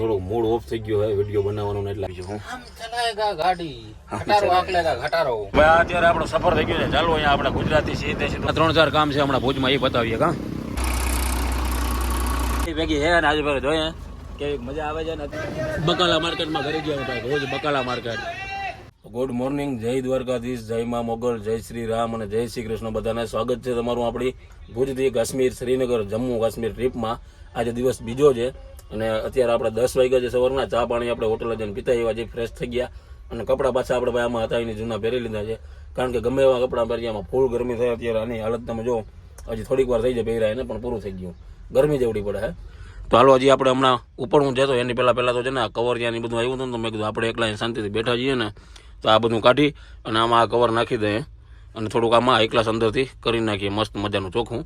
થોડુંક mood off થઈ ગયો હોય વીડિયો બનાવવાનો ને એટલે. બીજું આમ ચલાયેગા ગાડી. ઘટારો આકલેગા ઘટારો ભાઈ અત્યારે આપણો સફર થઈ ગયો છે. ચાલો અહીંયા આપણે ગુજરાતી સીધે સીધે ત્રણ ચાર કામ છે હમણાં ભુજમાં એ બતાવીએ કા? ભેગી હે ને આજુબાજુ જોઈએ. કેવી મજા આવે છે ને બકાલા માર્કેટમાં ઘરે ગયા ભાઈ રોજ બકાલા માર્કેટ. ગુડ મોર્નિંગ જય દ્વારકાધીશ જય મા મોગલ જય શ્રી રામ અને જય શ્રી કૃષ્ણ. બધાને સ્વાગત છે તમારું આપણી ભુજથી કાશ્મીર શ્રીનગર જમ્મુ કાશ્મીર ટ્રીપમાં આજે દિવસ બીજો છે. અને અત્યારે આપણે દસ વાગ્યા છે સવારના, ચા પાણી આપણે હોટલ જઈને પીતા એવા જે ફ્રેશ થઈ ગયા. અને કપડાં પાછા આપણે ભાઈ આમાં હતા એની જૂના પહેરી લીધા છે. કારણ કે ગમે એવા કપડાં પહેરી આમાં ફૂલ ગરમી થાય અત્યારે. આની હાલત તમે જો હજી થોડીક વાર થઈ જાય પહેર્યા એને, પણ પૂરું થઈ ગયું. ગરમી જેવડી પડે, હે. તો હાલો, હજી આપણે હમણાં ઉપર હું જતો, એની પહેલાં પહેલાં તો છે ને આ કવર ત્યાંની બધું આવ્યું હતું ને, તો મેં કીધું આપણે એકલા શાંતિથી બેઠા જઈએ ને, તો આ બધું કાઢી અને આમાં આ કવર નાખી દઈએ. અને થોડુંક આમાં એકલાસ અંદરથી કરી નાખીએ, મસ્ત મજાનું ચોખ્ખું.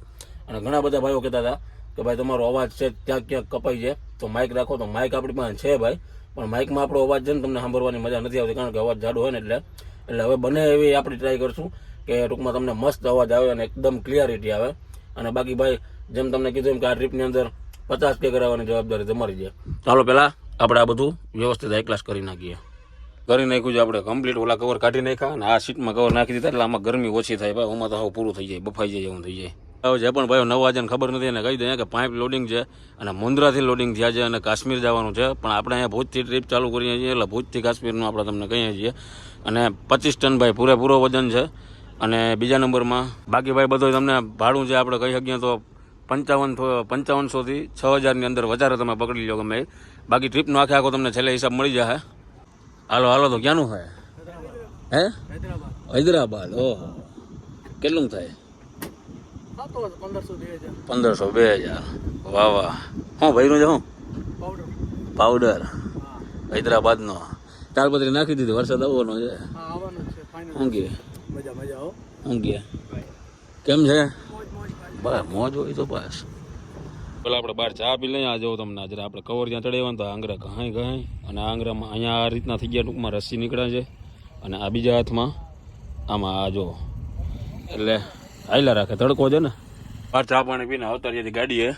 અને ઘણા બધા ભાઈઓ કહેતા હતા કે ભાઈ તમારો અવાજ છે, ક્યાંક ક્યાંક કપાઈ છે તો માઇક રાખો તો માઇક આપણી પાસે છે ભાઈ. પણ માઇકમાં આપણો અવાજ છે ને તમને સાંભળવાની મજા નથી આવતી કારણ કે અવાજ જાડો હોય ને એટલે. એટલે હવે બને એવી આપણે ટ્રાય કરશું કે ટૂંકમાં તમને મસ્ત અવાજ આવે અને એકદમ ક્લિયરિટી આવે. અને બાકી ભાઈ, જેમ તમને કીધું એમ કે આ ટ્રીપની અંદર પચાસ કે કરાવવાની જવાબદારી તમારી છે. ચાલો પહેલાં આપણે આ બધું વ્યવસ્થિત એક ક્લાસ કરી નાખીએ. કરી નાખ્યું છે આપણે. કમ્પ્લીટ ઓલા કવર કાઢી નાખ્યા અને આ સીટમાં કવર નાખી દીધા એટલે આમાં ગરમી ઓછી થાય ભાઈ. આમાં તો હાવ પૂરું થઈ જાય, બફાઈ જાય એવું થઈ જાય. જે પણ ભાઈઓ નવા છે ખબર નથી. એને કહી દઈએ કે પાઇપ લોડિંગ છે અને મુન્દ્રાથી લોડિંગ થયા છે અને કાશ્મીર જવાનું છે. પણ આપણે અહીંયા ભુજથી ટ્રીપ ચાલુ કરીએ છીએ એટલે ભુજથી કાશ્મીરનું આપણે તમને કહીએ છીએ. અને પચીસ ટન ભાઈ પૂરેપૂરો વજન છે. અને બીજા નંબરમાં બાકી ભાઈ બધું તમને ભાડું છે આપણે કહી શકીએ તો પંચાવન પંચાવનસોથી છ હજારની અંદર વધારે તમે પકડી લો ગમે. બાકી ટ્રીપનો આખે આખો તમને છેલ્લે હિસાબ મળી જશે હાલો હાલો તો ક્યાંનું થાય હે? હૈદરાબાદ ઓહો. કેટલું થાય? પંદરસો બે હજાર. વાહ વાહ. હું ભાઈનું છે હું? પાવડર હૈદરાબાદનો. તાલપત્રી નાખી દીધી વરસાદ આવવાનો છે. ઊંઘી કે? કેમ છે? બસ મોજ હોય તો બસ. પેલા આપણે બહાર ચા પી લઈએ આ જો તમને જરા આપણે કવર ત્યાં ચડાવ્યા તો આંગરા કહાય કહાય અને આંગરામાં અહીંયા આ રીતના થઈ ગયા ટૂંકમાં રસી નીકળે છે. અને આ બીજા હાથમાં આમાં આ જો એટલે હાઈલા રાખે, તડકો છે ને. બહાર ચા પાણી પીને આવતા ત્યાંથી ગાડીએ.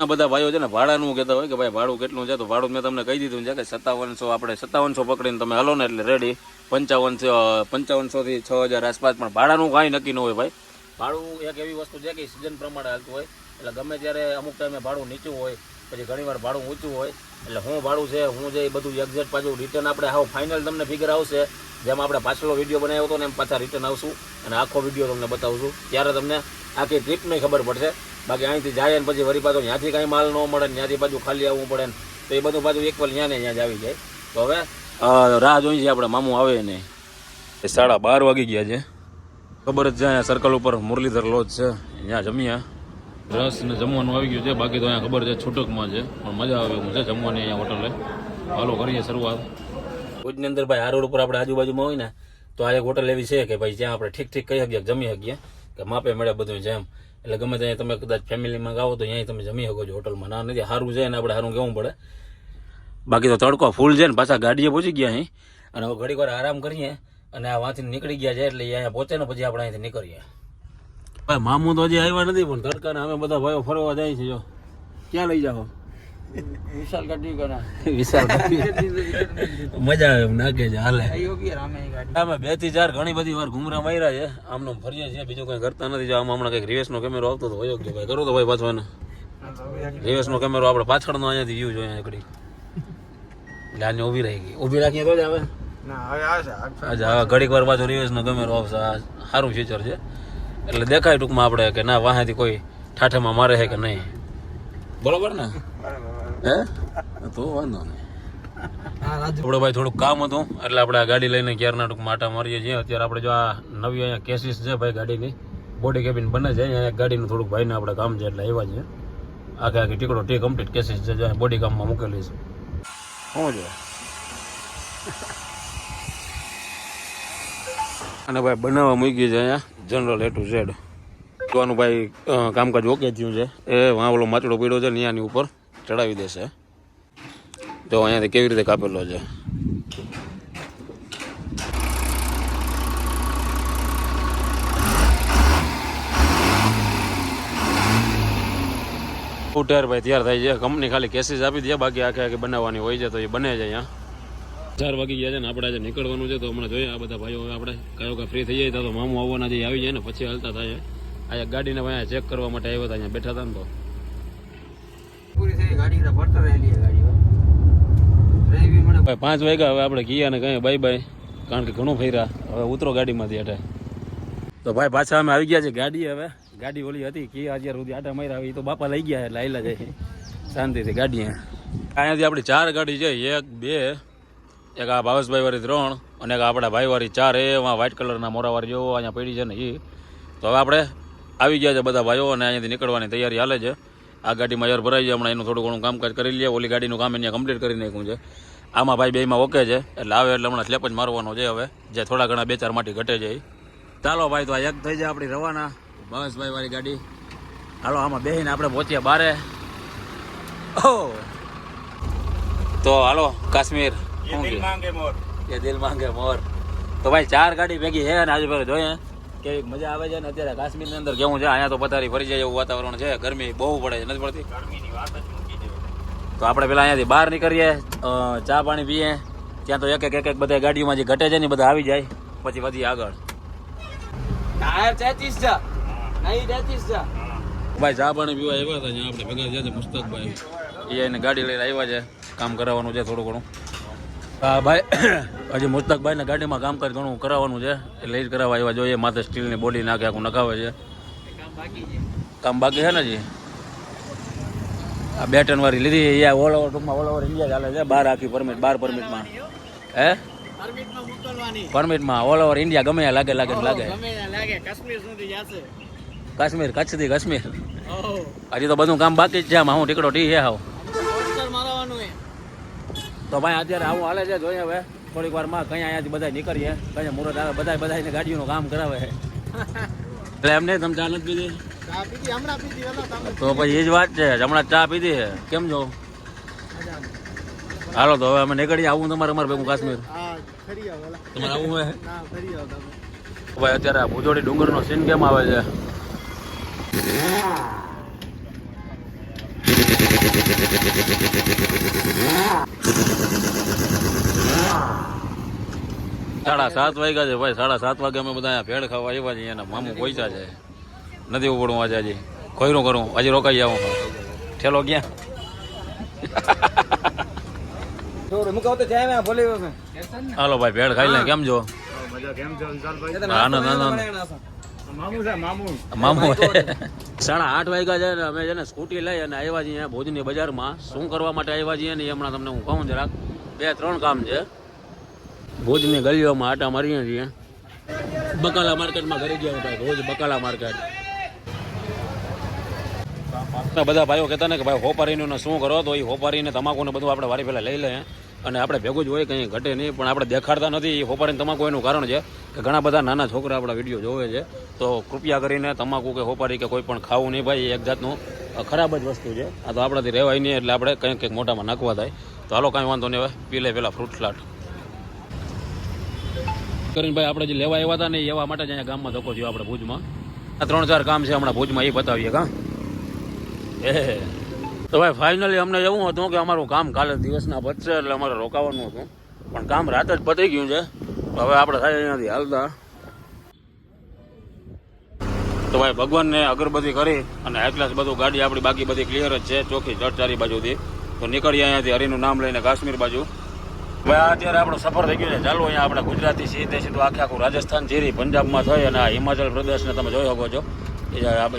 આ બધા ભાઈઓ છે ને ભાડાનું કહેતા હોય કે ભાઈ ભાડું કેટલું છે, તો ભાડું મેં તમને કહી દીધું છે કે સત્તાવનસો આપણે સત્તાવનસો પકડીને તમે હલો ને એટલે રેડી પંચાવનસો પંચાવનસોથી છ હજાર આસપાસ, પણ ભાડાનું કાંઈ નક્કી ન હોય ભાઈ. ભાડું એક એવી વસ્તુ છે કે સિઝન પ્રમાણે હાલતું હોય. એટલે ગમે ત્યારે અમુક ટાઈમે ભાડું નીચું હોય, પછી ઘણીવાર ભાડું ઊંચું હોય. એટલે હું ભાડું છે, હું જે બધું એક્ઝેક્ટ પાછું રિટર્ન આપણે હાવ ફાઇનલ તમને ફિગર આવશે. જેમ આપણે પાછલો વીડિયો બનાવ્યો હતો ને એમ પાછા રિટર્ન આવશું અને આખો વીડિયો તમને બતાવશું. ત્યારે તમને આખી ટ્રીપની ખબર પડશે. બાકી અહીંથી જાય ને પછી વરી પાછો ત્યાંથી કાંઈ માલ ન મળે ને ત્યાંથી બાજુ ખાલી આવવું પડે ને તો એ બધું બાજુ એક ત્યાં ને ત્યાં જ આવી જાય. તો હવે રાહ જોઈ છે આપણે મામું આવે ને. સાડા બાર વાગી ગયા છે. ખબર જ છે અહીંયા સર્કલ ઉપર મુરલીધર લોજ છે. અહીંયા જમ્યા. રસ ને જમવાનું આવી ગયું છે. બાકી તો અહીંયા ખબર છે છૂટકમાં છે. પણ મજા આવે છે જમવાની અહીંયા હોટલે હાલો, કરીએ શરૂઆત. ભુજની અંદર ભાઈ આ રોડ ઉપર આપણે આજુબાજુમાં હોય ને, તો આ એક હોટલ એવી છે કે ભાઈ જ્યાં આપણે ઠીક ઠીક કહી શકીએ જમી શકીએ, કે માપે મળે બધું જેમ એટલે ગમે ત્યાં તમે કદાચ ફેમિલીમાં ગાવો તો અહીંયા તમે જમી શકો છો. હોટલમાં ના નથી સારું છે ને આપણે સારું કેવું પડે. બાકી તો તડકો ફૂલ છે ને, પાછા ગાડીએ પહોંચી ગયા અહીં. અને હવે ઘડીક આરામ કરીએ અને આ વાંચીને નીકળી ગયા છે એટલે અહીંયા પહોંચે ને પછી આપણે અહીંથી નીકળીએ. ભાઈ, મામું તો હજી આવ્યા નથી, પણ તડકાને અમે બધા ભાઈઓ ફરવા જાય છે, જો. ક્યાં લઈ જાઓ? વિશાલ ગઢવી કરા. વિશાલ મજા આવે એમ નાખે છે હાલે. અમે બેથી ચાર ઘણી બધી વાર ઘુમરા માર્યા છે. આમનો ફરીએ છીએ બીજું કઈ કરતા નથી. જો આમાં હમણાં કંઈક રિવેશનો કેમેરો આવતો તો હોય ભાઈ કરો તો ભાઈ પાછો એને. રિવેશનો કેમેરો આપણે પાછળનો અહીંયાથી વ્યૂ જોઈએ એકડી એટલે આને ઊભી રહી ગઈ. ઊભી રાખીએ તો જ આવે. અચ્છા ઘડીક વાર પાછો રિવેસનો કેમેરો આવશે. સારું ફીચર છે. એટલે દેખાય ટૂંકમાં આપણે કે ના વાહેથી કોઈ ઠાઠેમાં મારે છે કે નહીં. બરોબર ને? હે? તો વાંધો નહીં. આપણે ભાઈ થોડુંક કામ હતું એટલે આપણે આ ગાડી લઈને ક્યારના ટૂંક માટા મારીએ છીએ. અત્યારે આપણે જો આ નવી અહીંયા કેસીસ છે ભાઈ ગાડીની બોડી કેબિન બને છે. અહીંયા ગાડીનું થોડુંક ભાઈને આપણે કામ છે એટલે આવ્યા છે આખે આખી ટીકડો ટી કમ્પ્લીટ કેસીસ છે જે બોડી કામમાં મૂકેલી છે. શું છે? અને ભાઈ બનાવવા મૂકી છે અહીંયા જનરલ એ ટુ ઝેડ જોવાનું ભાઈ કામકાજ ઓકે થયું છે. એ વાં ઓલો માચડો પીડ્યો છે ને અહીંયાની ઉપર. ચડાવી દેશે. તો અહીંયાથી કેવી રીતે કાપેલો છે. સ્કૂટર ભાઈ, તૈયાર થાય છે. કંપની ખાલી કેસીસ આપી દે, બાકી આખે આખી બનાવવાની હોય છે તો એ બને છે અહીંયા ચાર વાગી ગયા છે ને આપણે આજે નીકળવાનું છે તો હમણાં જોઈએ આ બધા ભાઈઓ આપણે, કયો કે ફ્રી થઈ જાય તો મામું આવવાના જે આવી જાય ને પછી હાલતા થાય. અહીંયા ગાડીને અહીંયા ચેક કરવા માટે આવ્યા હતા, અહીંયા બેઠા હતા ને તો. ગાડી તો ફરતો રહેલી ગાડી ડ્રાઈવિંગ ભાઈ, પાંચ વાગ્યા હવે આપણે ગયા ને કહીએ બાય બાય કારણ કે ઘણું ફર્યા. હવે ઉતરો ગાડીમાંથી અટે તો ભાઈ, પાછા અમે આવી ગયા છે ગાડી હવે. ગાડી ઓલી હતી કે અત્યાર સુધી આટા માર્યા આવી તો બાપા લઈ ગયા એટલે આયલા જાય શાંતિથી ગાડી અહીંયાથી આપણી ચાર ગાડી છે, એક, બે, એક આ ભાવેશભાઈ વાળી ત્રણ અને એક આપણા ભાઈ વાળી ચાર, એ વ્હાઇટ કલરના મોરાવાળી જેવો અહીંયા પડી છે ને એ તો હવે આપણે આવી ગયા છે બધા ભાઈઓ અને અહીંયાથી નીકળવાની તૈયારી હાલે છે. આ ગાડીમાં યાર ભરાઈ જાય હમણાં એનું થોડું ઘણું કામકાજ કરી લઈએ ઓલી ગાડીનું કામ એને કમ્પ્લીટ કરી નાખ્યું છે. આમાં ભાઈ બેમાં ઓકે છે એટલે આવે એટલે હમણાં સ્લેપ જ મારવાનો છે હવે જે થોડા ઘણા બે ચાર માટી ઘટે છે ચાલો ભાઈ તો આ એક થઈ જાય આપણી રવાના. ભાવેશભાઈ વાળી ગાડી. હાલો આમાં બેસીને આપણે પહોંચ્યા બારે. ઓહ તો હાલો કાશ્મીર? કે દિલ માંગે મોર. તો ભાઈ ચાર ગાડી ભેગી છે અને આજુબાજુ જોઈએ. કેવી મજા આવે છે ને અત્યારે કાશ્મીરની અંદર કેવું છે? અહીંયા તો પથારી ફરી જાય એવું વાતાવરણ છે. ગરમી બહુ પડે છે. નથી પડતી? તો આપણે પેલા અહીંયાથી બહાર નીકળીએ ચા પાણી પીએ. ત્યાં તો એક એક એક એક બધા ગાડીઓમાં જે ઘટે છે ને બધા આવી જાય. પછી વધી આગળ. ટાયર તેત્રીસ છે. નહીં તેત્રીસ છે. ભાઈ ચા પાણી પીવા આવ્યા હતા આપણે ભેગા થયા છે મુસ્તકભાઈ એ એને ગાડી લઈને આવ્યા છે. કામ કરાવવાનું છે થોડું ઘણું. ભાઈ હજી મુસ્તકભાઈને ગાડીમાં કામ કરી ઘણું કરાવવાનું છે. એટલે એ જ કરાવવા આવ્યા જોઈએ. માથે સ્ટીલની બોડી નાખે આખું નખાવે છે. કામ બાકી છે ને જી આ બે ટન વાળી લીધી એ ઓલ ઓવર ટૂંકમાં ઓલ ઓવર ઇન્ડિયા ચાલે છે. બાર આખી પરમિટ બાર પરમિટમાં હે? પરમિટમાં ઓલ ઓવર ઇન્ડિયા ગમે લાગે લાગે લાગે. કાશ્મીર સુધી જશે. કાશ્મીર કચ્છથી કાશ્મીર. હજી તો બધું કામ બાકી જ છે. આમાં હું ટીકડો ટી હે તો ભાઈ અત્યારે આવું હાલે છે જોઈએ હવે. થોડીક વારમાં કઈ અહીંયાથી બધા નીકળીએ. કઈ મુહૂર્ત આવે બધા બધા ગાડીઓનું કામ કરાવે. છે એટલે એમને તમે ચા નથી પીધી? તો પછી એ જ વાત છે હમણાં ચા પીધી છે. કેમ છો? હાલો તો હવે અમે નીકળીએ આવું તમારે અમારે ભેગું કાશ્મીર. તમારે આવું હોય? ભાઈ અત્યારે ભુજોડી ડુંગરનો સીન કેમ આવે છે? સાડા સાત વાગ્યા છે ભાઈ. સાડા સાત વાગે અમે બધા અહીંયા ભેળ ખાવા આવ્યા છીએ એના મામું પૈસા છે. નથી ઉપડવું આજે હજી. ખોયરું કરું. હજી રોકાઈ આવું ઠેલો ક્યાં? હાલો ભાઈ ભેળ ખાઈ લે. કેમ છો? આનંદ આનંદ મામુ સાડા આઠ વાગ્યા છે ને અમે છે ને સ્કૂટી લઈ અને આવ્યા છીએ ભોજની બજારમાં. શું કરવા માટે આવ્યા છીએ ને એ હમણાં તમને હું કહું જરાક. બે ત્રણ કામ છે. ભુજની ગલીઓમાં આટા મારીએ છીએ. બકાલા માર્કેટમાં ઘરે ગયા ભાઈ, ભુજ બકાલા માર્કેટ. બધા ભાઈઓ કહેતા ને કે ભાઈ, હોપારીનું ને શું કરો તો એ હોપારીને, તમાકુને બધું આપણે વારી પહેલાં લઈ લઈએ અને આપણે ભેગું જ હોય, કંઈ ઘટે નહીં, પણ આપણે દેખાડતા નથી. એ હોપારીને તમાકુ એનું કારણ છે કે ઘણા બધા નાના છોકરા આપણા વીડિયો જોવે છે. તો કૃપયા કરીને તમાકુ કે હોપારી કે કોઈ પણ ખાવું નહીં ભાઈ એક જાતનું ખરાબ જ વસ્તુ છે. આ તો આપણાથી રહેવાય નહીં, એટલે આપણે કંઈક કંઈક મોટામાં નાખવા થાય. તો હાલો, કાંઈ વાંધો નહીં હવે, પી લે પહેલાં ફ્રૂટ સ્લાટ કરીને ભાઈ આપણે જે લેવા આવ્યા હતા ને એવા માટે જ અહીંયા ગામમાં ધક્કો થયો આપણે ભુજમાં. આ ત્રણ ચાર કામ છે હમણાં ભુજમાં, એ બતાવીએ કા એ તો ભાઈ ફાઇનલી અમને એવું હતું કે અમારું કામ કાલે દિવસના પતશે એટલે અમારે રોકાવાનું હતું. પણ કામ રાત જ પતી ગયું છે. હવે આપણે થાય અહીંયાથી હાલતા. તો ભાઈ, ભગવાનને અગરબત્તી કરી અને એકલાસ બધું ગાડી આપણી બાકી બધી ક્લિયર જ છે. ચોખ્ખી જટ ચારી બાજુથી. તો નીકળીએ અહીંયાથી હરિનું નામ લઈને કાશ્મીર બાજુ. ભાઈ અત્યારે આપણો સફર થઈ ગયો છે. ચાલો અહીંયા આપણે ગુજરાતી સીધે સીધું આખે આખું રાજસ્થાન જીરી પંજાબમાં થઈ અને આ હિમાચલ પ્રદેશને તમે જોઈ શકો છો.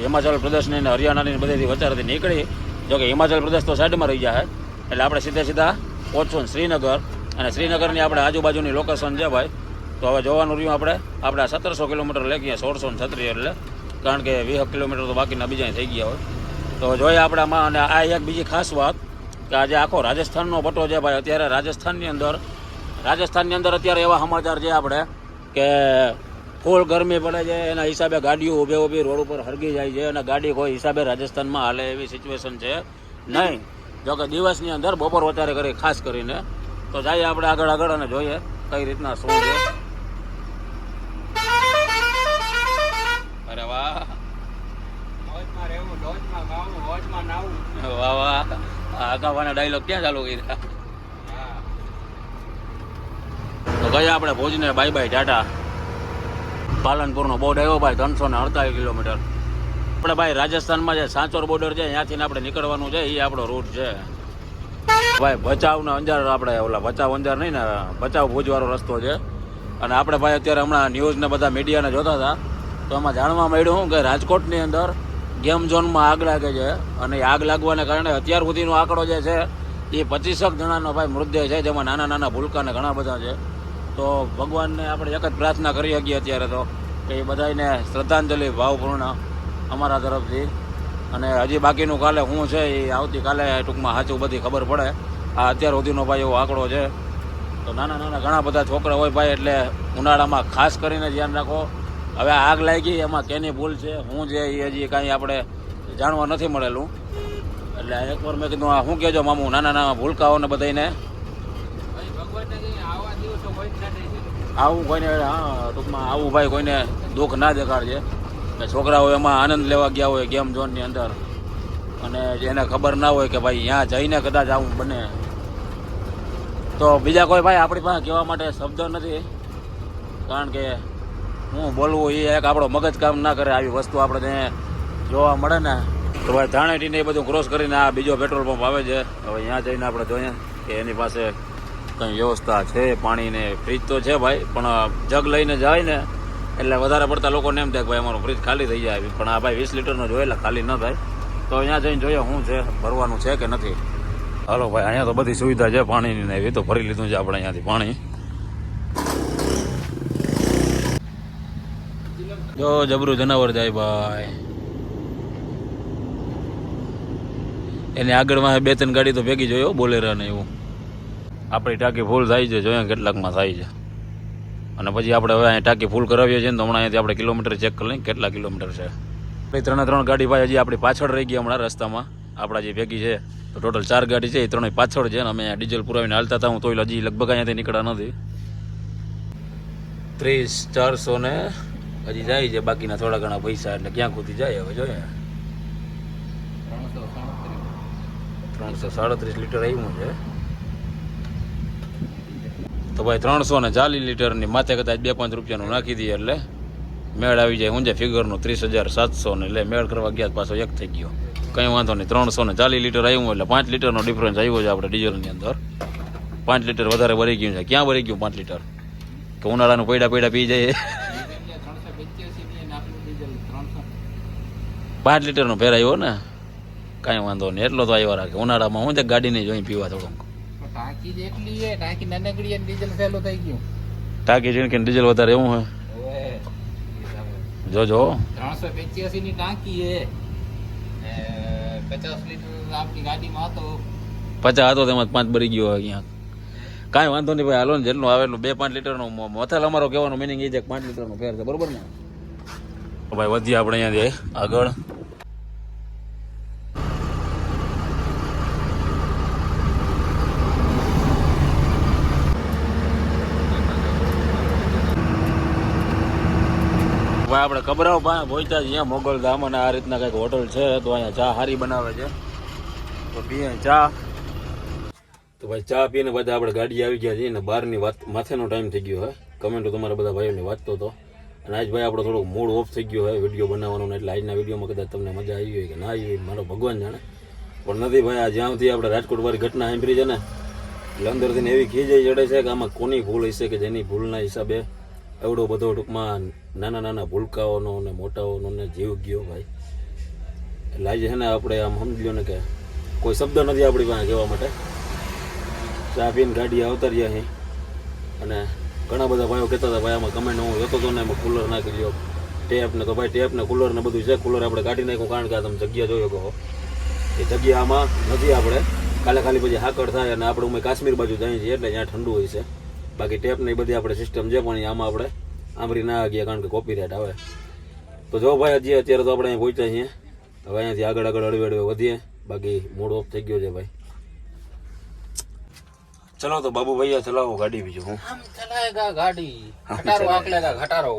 હિમાચલ પ્રદેશની અને હરિયાણાની બધેથી વચારથી નીકળી. જોકે હિમાચલ પ્રદેશ તો સાઈડમાં રહી જાય એટલે આપણે સીધે સીધા પહોંચશું શ્રીનગર. અને શ્રીનગરની આપણે આજુબાજુની લોકેશન છે ભાઈ. તો હવે જોવાનું રહ્યું આપણે. આપણે સત્તરસો કિલોમીટર ગયા સોળસો ને છત્રીસ એટલે. કારણ કે વીસ કિલોમીટર તો બાકીના બીજા થઈ ગયા હોય. તો જોઈએ આપણામાં અને આ એક બીજી ખાસ વાત. કે આજે આખો રાજસ્થાનનો પટ્ટો છે ભાઈ. અત્યારે રાજસ્થાનની અંદર રાજસ્થાનની અંદર અત્યારે એવા સમાચાર છે આપણે કે ફૂલ ગરમી પડે છે, એના હિસાબે ગાડીઓ ઊભે ઊભી રોડ ઉપર હરગી જાય છે અને ગાડી કોઈ હિસાબે રાજસ્થાનમાં હાલે એવી સિચ્યુએશન છે નહીં. જો કે દિવસની અંદર બપોર વધારે કરી, ખાસ કરીને. તો જઈએ આપણે આગળ આગળ અને જોઈએ કઈ રીતના શું છે. આગાવાના ડાયલોગ ક્યાં ચાલુ કર્યા? તો ગયા આપણે ભુજને બાય બાય ટાટા. પાલનપુરનો બોર્ડ આવ્યો ભાઈ, ત્રણસો ને અડતાલીસ કિલોમીટર. આપણે ભાઈ રાજસ્થાનમાં જે સાંચોર બોર્ડર છે ત્યાંથી આપણે નીકળવાનું છે એ આપણો રૂટ છે. ભાઈ ભચાઉ ને અંજાર આપણે, ઓલા ભચાઉ અંજાર નહીં ને, ભચાઉ ભુજવાળો રસ્તો છે. અને આપણે ભાઈ અત્યારે હમણાં ન્યૂઝ ને બધા મીડિયાને જોતા હતા. તો એમાં જાણવા મળ્યું કે રાજકોટની અંદર ગેમ ઝોનમાં આગ લાગે છે અને આગ લાગવાને કારણે અત્યાર સુધીનો આંકડો જે છે, એ પચીસક જણાનો ભાઈ મૃતદેહ છે, જેમાં નાના નાના ભૂલકાને ઘણા બધા છે. તો ભગવાનને આપણે એક જ પ્રાર્થના કરી શકીએ અત્યારે તો કે એ બધાને શ્રદ્ધાંજલિ ભાવપૂર્ણ અમારા તરફથી. અને હજી બાકીનું કાલે શું છે એ આવતીકાલે ટૂંકમાં સાચું બધી ખબર પડે. આ અત્યાર સુધીનો ભાઈ એવો આંકડો છે. તો નાના નાના ઘણા બધા છોકરા હોય ભાઈ એટલે ઉનાળામાં ખાસ કરીને ધ્યાન રાખો. હવે આગ લાગી, એમાં કેની ભૂલ છે શું છે એ હજી કાંઈ આપણે જાણવા નથી મળેલું. એટલે એકવાર મેં કીધું શું કહેજો મામું, નાના નાના ભૂલકાઓને બધાને જ આવું કોઈને, હા, ટૂંકમાં આવું ભાઈ કોઈને દુઃખ ના દેખાડજે. કે છોકરાઓ એમાં આનંદ લેવા ગયા હોય ગેમ ઝોનની અંદર. અને જેને ખબર ના હોય કે ભાઈ ત્યાં જઈને કદાચ આવું બને. તો બીજા કોઈ ભાઈ આપણી પાસે કહેવા માટે શબ્દ નથી? કારણ કે હું બોલવું એ એક આપણો મગજ કામ ના કરે આવી વસ્તુ આપણે ત્યાં જોવા મળે ને. તો ભાઈ ધાણેટીને એ બધું ક્રોસ કરીને આ બીજો પેટ્રોલ પંપ આવે છે. હવે ત્યાં જઈને આપણે જોઈએ કે એની પાસે કંઈ વ્યવસ્થા છે, પાણીને ફ્રીજ તો છે ભાઈ, પણ જગ લઈને જાય ને એટલે વધારે પડતા લોકોને એમ થાય કે ભાઈ અમારું ફ્રીજ ખાલી થઈ જાય. પણ આ ભાઈ વીસ લીટરનો જોઈએ એટલે ખાલી ન થાય. તો અહીંયા જઈને જોઈએ શું છે, ભરવાનું છે કે નથી. હાલો ભાઈ, અહીંયા તો બધી સુવિધા છે, પાણીની ને એવી તો ભરી લીધું છે આપણે અહીંયાથી પાણી. જો જબરું જનાવર જાય ભાઈ. એની આગળમાં બે ત્રણ ગાડી તો ભેગી જોયો બોલેરા ને એવું. આપણી ટાંકી ફૂલ થાય છે જોઈએ કેટલાકમાં થાય છે. અને પછી આપણે હવે અહીંયા ટાંકી ફૂલ કરાવીએ છીએ ને તો હમણાં અહીંયાથી આપણે કિલોમીટર ચેક કરી લઈએ કેટલા કિલોમીટર છે. આપણી ત્રણે ત્રણ ગાડી ભાઈ હજી આપણી પાછળ રહી ગઈ હમણાં રસ્તામાં. આપણા જે ભેગી છે, તો ટોટલ ચાર ગાડી છે, એ ત્રણેય પાછળ છે અને અમે ડીઝલ પુરાવીને હાલતા હતા. હું તો હજી લગભગ અહીંયાથી નીકળ્યા નથી. ત્રીસ ચારસો ને હજી જાય છે, બાકીના થોડા ઘણા પૈસા એટલે ક્યાં સુધી જાય હવે જોઈએ. ત્રણસો સાડત્રીસ લીટર આવ્યું છે. તો ભાઈ ત્રણસો ને ચાલીસ લીટરની માથે કદાચ બે પાંચ રૂપિયાનું નાખી દઈએ એટલે મેળ આવી જાય. ઊંઝે ફિગરનું ત્રીસ હજાર સાતસો ને એટલે મેળ કરવા ગયા પાછો એક થઈ ગયો. કંઈ વાંધો નહીં, ત્રણસો ને ચાલીસ લીટર આવ્યું એટલે પાંચ લીટરનો ડિફરન્સ આવ્યો છે આપણે ડીઝલની અંદર. પાંચ લીટર વધારે ભરી ગયું છે. ક્યાં ભરી ગયું પાંચ લીટર? કે ઉનાળાનું પૈડા પૈડા પી જાય ત્રણસો પંચ્યાસી ની અને આપણું ડીઝલ ત્રણસો પાંચ લીટરનો આવ્યો ને કાંઈ વાંધો નહીં એટલો તો આવ્યો રાખે. ઉનાળામાં હું તે ગાડીને જોઈ પીવા થોડુંક. ટાંકી જેટલી છે ટાંકી નાનકડી ડીઝલ ફેલો થઈ ગયું. ટાંકી જોઈને કે ડીઝલ વધારે એવું હોય? જોજો. ત્રણસો પંચ્યાસી ની ટાંકી છે. પચાસ લીટર આપણી ગાડીમાં હતો. પચાસ હતો તેમાં પાંચ ભરી ગયો હોય ક્યાંક. કાંઈ વાંધો નહીં ભાઈ હાલો ને જેટલું આવે એટલું બે પાંચ લીટરનો મથેલ અમારો કહેવાનો મિનિંગ એ છે પાંચ લીટરનો ફેર છે બરોબર ને? ભાઈ વધીએ આપણે અહીંયાથી આગળ. આપણે કબરાવ પાસે પહોંચ્યા છીએ મોગલ ધામ અને આ રીતના કંઈક હોટલ છે, તો અહીંયા ચા સારી બનાવે છે. તો પીએ ચા. તો ભાઈ ચા પીને બધા આપણે ગાડી આવી ગયા છીએ ને બહારની વાત, માથેનો ટાઈમ થઈ ગયો હે. કમેન્ટો તમારા બધા ભાઈઓને વાંચતો હતો. અને આજ ભાઈ આપણો થોડોક મૂડ ઓફ થઈ ગયો હોય વીડિયો બનાવવાનો એટલે આજના વિડીયોમાં કદાચ તમને મજા આવી હોય કે ના આવી હોય, મારો ભગવાન જાણે. પણ નથી ભાઈ, આ જ્યાંથી આપણે રાજકોટ વાળી ઘટના સાંભળી છે ને, એટલે અંદરથી એવી ખીજાઈ ચડે છે કે આમાં કોની ભૂલ હશે કે જેની ભૂલના હિસાબે એવડો બધો ટૂંકમાં નાના નાના ભૂલકાઓનો ને મોટાઓનો ને જીવ ગયો ભાઈ. એટલે આજે છે ને આપણે આમ સમજી લો ને કે કોઈ શબ્દ નથી આપણી પાસે કહેવા માટે. ચા પીને ગાડી અવતાર્યા અહીં અને ઘણા બધા ભાઈઓ કહેતા હતા, ભાઈ, આમાં કમેન્ટ હું જોતો હતો ને એમાં કુલર નાખી લ્યો ટેપ ને તો ભાઈ ટેપ ને કુલર ને બધું છે. કુલર આપણે કાઢી નાખ્યું કારણ કે તમે જગ્યા જોયો કહો. એ જગ્યા આમાં નથી આપણે. કાલે ખાલી પછી હાકડ થાય અને આપણે ઉમે કાશ્મીર બાજુ જઈએ છીએ એટલે ત્યાં ઠંડુ હોય છે. બાકી ટેપ ને એ બધી આપણે સિસ્ટમ છે, પણ આમાં આપણે આંબરી ના ગયા કારણ કે કોપી રેટ આવે. તો જો ભાઈ હજી અત્યારે તો આપણે અહીં પહોંચ્યા છીએ. હવે અહીંયાથી આગળ આગળ હળવે હળવે વધીએ. બાકી મૂડ ઓફ થઈ ગયો છે ભાઈ. ચલો તો બાબુ ભૈયા ચલાવો ગાડી બીજું હું. આમ ચલાએગા ગાડી. ઘટારો આકલેગા ઘટારો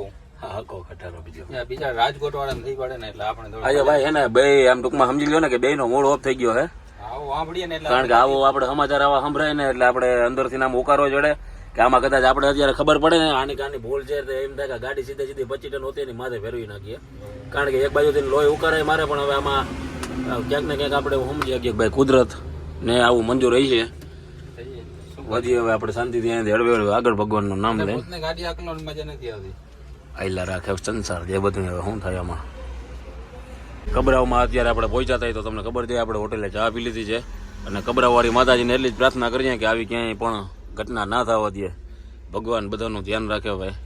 હકો ખટારો બીજો. બીજા રાજકોટ વાળા થઈ પડે ને એટલે આપણે આજે ભાઈ હે ને બે આમ ટૂંકમાં સમજી લ્યો ને કે બે નો મૂડ ઓફ થઈ ગયો હે. આવો સાંભળીએ ને એટલે કારણ કે આવો આપણે સમાચાર આવા સંભળાય ને એટલે આપણે અંદરથી નામ ઉકારો જડે કે આમાં કદાચ આપણે અત્યારે ખબર પડે ને આની કાની ભૂલ છે તો એમ થાય કે ગાડી સીધે સીધી પચી ટન હોતી એની માથે ફેરવી નાખીએ. કારણ કે એક બાજુથી લોહી ઉકારે મારે પણ હવે આમાં ક્યાંક ને ક્યાંક આપણે સમજી શકીએ કે ભાઈ કુદરત ને આવું મંજૂર રહી છે વધી હવે આપણે શાંતિથી અહીંયાથી હળવે હળવે આગળ ભગવાનનું નામ લે ગાડી આકલન મજા નથી આવતી. આયલા રાખે સંસાર જે બધું હવે શું થાય આમાં. કબરાવમાં અત્યારે આપણે પહોંચ્યા થાય તો તમને ખબર છે આપણે હોટેલે ચા પી લીધી છે. અને કબરાવાળી માતાજીને એટલી જ પ્રાર્થના કરીએ કે આવી ક્યાંય પણ ઘટના ના થવા દે. ભગવાન બધાનું ધ્યાન રાખે ભાઈ.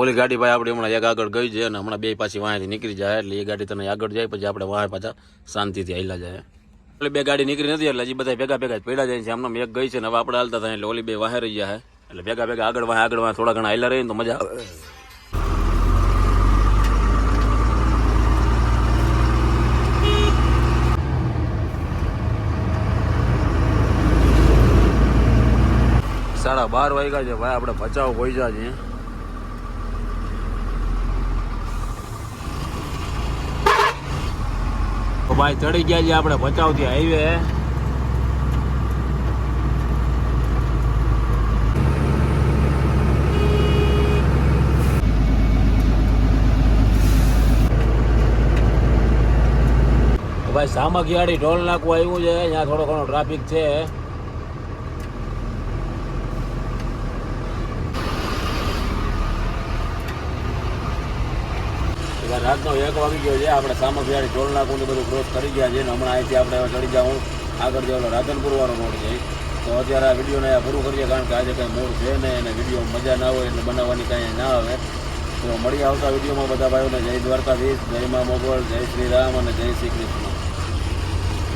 ઓલી ગાડી ભાઈ આપણે હમણાં એક આગળ ગઈ છે અને હમણાં બે પાછી વાંથી નીકળી જાય. એટલે એ ગાડી તને આગળ જાય, પછી આપણે વાહ પાછા શાંતિથી આવેલા જાય. એટલે બે ગાડી નીકળી નથી, એટલે હજી બધા ભેગા ભેગા પડ્યા જાય છે. આમનામ એક ગઈ છે ને હવે આપણે હાલતા થાય એટલે ઓલી બે વાહે રહી જાય એટલે ભેગા ભેગા આગળ વાહ આગળ વાહ થોડા ઘણા હાલ્યા રહીને તો મજા આવે. સાડા બાર વાગ્યા છે ભાઈ, આપણે ભચાઉ પહોંચ્યા છીએ. ભાઈ, ચડી ગયા છીએ આપણે ભચાઉ થી હાઈવે ભાઈ, સામખિયાળી ટોલ નાખવા આવ્યું છે ત્યાં થોડો ઘણો ટ્રાફિક છે. એবার રાતનો એક વાગી ગયો છે. આપણે સામખિયાળી ટોલ નાકું ને બધું ક્રોસ કરી ગયા છે ને હમણાં અહીંથી આપણે ચડી જાઉં. આગળ જવાનો રાધનપુર વાળો રોડ છે. તો અત્યારે આ વિડીયોને પૂરું કરીએ કારણ કે આજે કંઈ મૂળ છે ને એને વીડિયો મજા ના હોય એટલે બનાવવાની કાંઈ ના આવે. તો મળી આવતા વિડીયોમાં બધા ભાઈઓને જય દ્વારકાધીશ, જય મા મોગલ, જય શ્રી રામ અને જય શ્રી કૃષ્ણ.